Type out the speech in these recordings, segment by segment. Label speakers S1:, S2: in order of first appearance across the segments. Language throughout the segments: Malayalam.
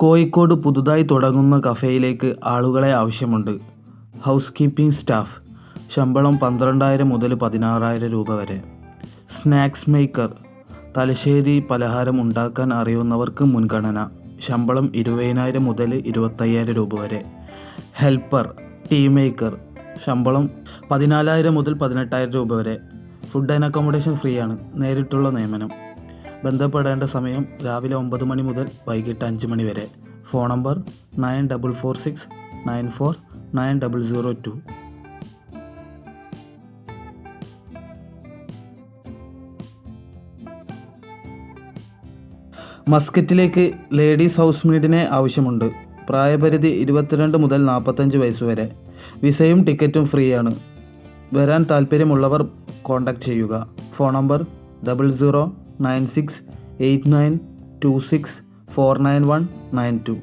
S1: കോഴിക്കോട് പുതുതായി തുടങ്ങുന്ന കഫേയിലേക്ക് ആളുകളെ ആവശ്യമുണ്ട്. ഹൗസ് കീപ്പിംഗ് സ്റ്റാഫ് ശമ്പളം പന്ത്രണ്ടായിരം മുതൽ പതിനാറായിരം രൂപ വരെ. സ്നാക്സ് മേക്കർ തലശ്ശേരി പലഹാരം ഉണ്ടാക്കാൻ അറിയുന്നവർക്ക് മുൻഗണന ശമ്പളം ഇരുപതിനായിരം മുതൽ ഇരുപത്തയ്യായിരം രൂപ വരെ. ഹെൽപ്പർ ടീ മേക്കർ ശമ്പളം പതിനാലായിരം മുതൽ പതിനെട്ടായിരം രൂപ വരെ. ഫുഡ് ആൻഡ് അക്കോമഡേഷൻ ഫ്രീ ആണ് നേരിട്ടുള്ള നിയമനം. ബന്ധപ്പെടേണ്ട സമയം രാവിലെ ഒമ്പത് മണി മുതൽ വൈകിട്ട് അഞ്ച് മണി വരെ. Phone number nine double four six nine four nine double zero two. മസ്കറ്റിലേക്ക് ladies house മെയ്ഡിനെ ആവശ്യമുണ്ട്. പ്രായപരിധി ഇരുപത്തിരണ്ട് മുതൽ നാൽപ്പത്തഞ്ച് വയസ്സ് വരെ. വിസയും ടിക്കറ്റും ഫ്രീ ആണ് വരാൻ താല്പര്യമുള്ളവർ കോൺടാക്റ്റ് ചെയ്യുക. Phone number double zero nine six eight nine two six four nine one nine two.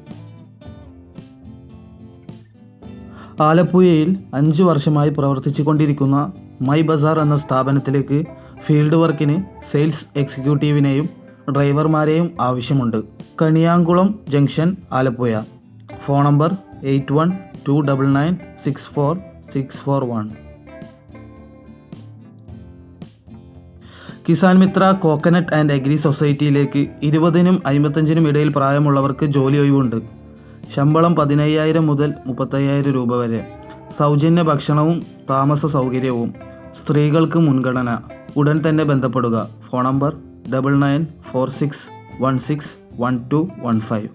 S1: ആലപ്പുഴയിൽ അഞ്ച് വർഷമായി പ്രവർത്തിച്ചു കൊണ്ടിരിക്കുന്ന മൈ ബസാർ എന്ന സ്ഥാപനത്തിലേക്ക് ഫീൽഡ് വർക്കിന് സെയിൽസ് എക്സിക്യൂട്ടീവിനെയും ഡ്രൈവർമാരെയും ആവശ്യമുണ്ട്. Kaniyamkulam junction Alappuzha. Phone number eight one two double nine six four six four one. Kisan Mitra coconut and agri സൊസൈറ്റിയിലേക്ക് ഇരുപതിനും അമ്പത്തഞ്ചിനും ഇടയിൽ പ്രായമുള്ളവർക്ക് ജോലി ഒഴിവുണ്ട്. ശമ്പളം പതിനയ്യായിരം മുതൽ മുപ്പത്തയ്യായിരം രൂപ വരെ. സൗജന്യ ഭക്ഷണവും താമസ സൗകര്യവും. സ്ത്രീകൾക്ക് മുൻഗണന. ഉടൻ തന്നെ ബന്ധപ്പെടുക. Phone number double nine four six one six one two one five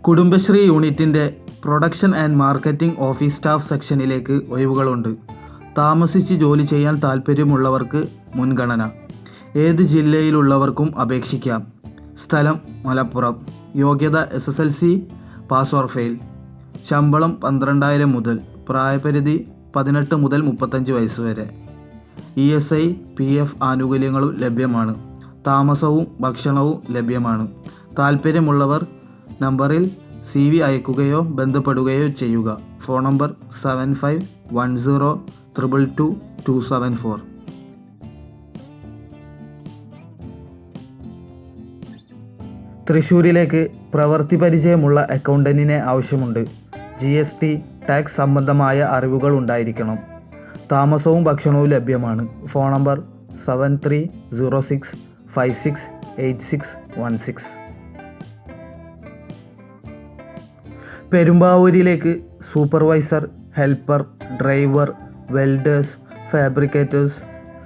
S1: Kudumbashree യൂണിറ്റിന്റെ production and marketing office staff സെക്ഷനിലേക്ക് ഒഴിവുകളുണ്ട്. താമസിച്ച് ജോലി ചെയ്യാൻ താൽപ്പര്യമുള്ളവർക്ക് മുൻഗണന. ഏത് ജില്ലയിലുള്ളവർക്കും അപേക്ഷിക്കാം. സ്ഥലം മലപ്പുറം. യോഗ്യത S S L C pass or fail ശമ്പളം പന്ത്രണ്ടായിരം മുതൽ പ്രായപരിധി പതിനെട്ട് മുതൽ മുപ്പത്തഞ്ച് വയസ്സ് വരെ. E S I P F ആനുകൂല്യങ്ങളും ലഭ്യമാണ്. താമസവും ഭക്ഷണവും ലഭ്യമാണ്. താൽപ്പര്യമുള്ളവർ നമ്പറിൽ സി വി അയക്കുകയോ ബന്ധപ്പെടുകയോ ചെയ്യുക. Phone number seven five one zero triple two two seven four തൃശ്ശൂരിലേക്ക് പ്രവൃത്തി പരിചയമുള്ള അക്കൗണ്ടന്റിനെ ആവശ്യമുണ്ട്. ജി എസ് ടി ടാക്സ് സംബന്ധമായ അറിവുകൾ ഉണ്ടായിരിക്കണം. താമസവും ഭക്ഷണവും ലഭ്യമാണ്. Phone number seven three zero six five six eight six one six. പെരുമ്പാവൂരിലേക്ക് supervisor helper driver welders fabricators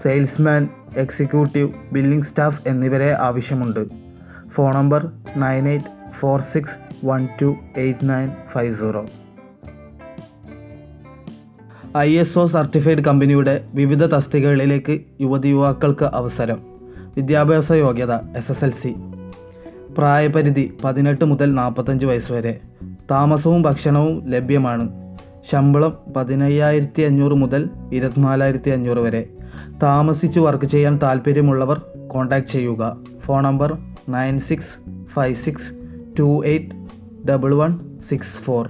S1: salesman executive billing staff എന്നിവരെ ആവശ്യമുണ്ട്. Phone number nine eight four six one two eight nine five zero. I S O certified കമ്പനിയുടെ വിവിധ തസ്തികകളിലേക്ക് യുവതി യുവാക്കൾക്ക് അവസരം. വിദ്യാഭ്യാസ യോഗ്യത എസ് എസ് എൽ സി. പ്രായപരിധി പതിനെട്ട് മുതൽ നാൽപ്പത്തഞ്ച് വയസ്സ് വരെ. താമസവും ഭക്ഷണവും ലഭ്യമാണ്. ശമ്പളം പതിനയ്യായിരത്തി അഞ്ഞൂറ് മുതൽ ഇരുപത്തിനാലായിരത്തി അഞ്ഞൂറ് വരെ. താമസിച്ച് വർക്ക് ചെയ്യാൻ താല്പര്യമുള്ളവർ കോൺടാക്റ്റ് ചെയ്യുക. Phone number nine six five six two eight double one six four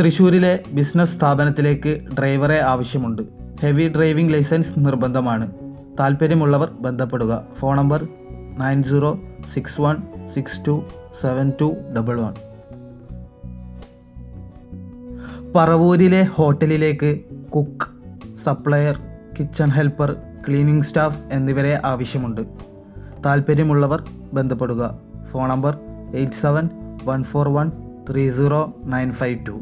S1: തൃശ്ശൂരിലെ ബിസിനസ് സ്ഥാപനത്തിലേക്ക് ഡ്രൈവറെ ആവശ്യമുണ്ട്. ഹെവി ഡ്രൈവിംഗ് ലൈസൻസ് നിർബന്ധമാണ്. താല്പര്യമുള്ളവർ ബന്ധപ്പെടുക. Phone number nine zero six one six two seven two double one പറവൂരിലെ ഹോട്ടലിലേക്ക് cook supplier kitchen helper cleaning staff എന്നിവരെ ആവശ്യമുണ്ട്. താല്പര്യമുള്ളവർ ബന്ധപ്പെടുക. Phone number eight seven one four one three zero nine five two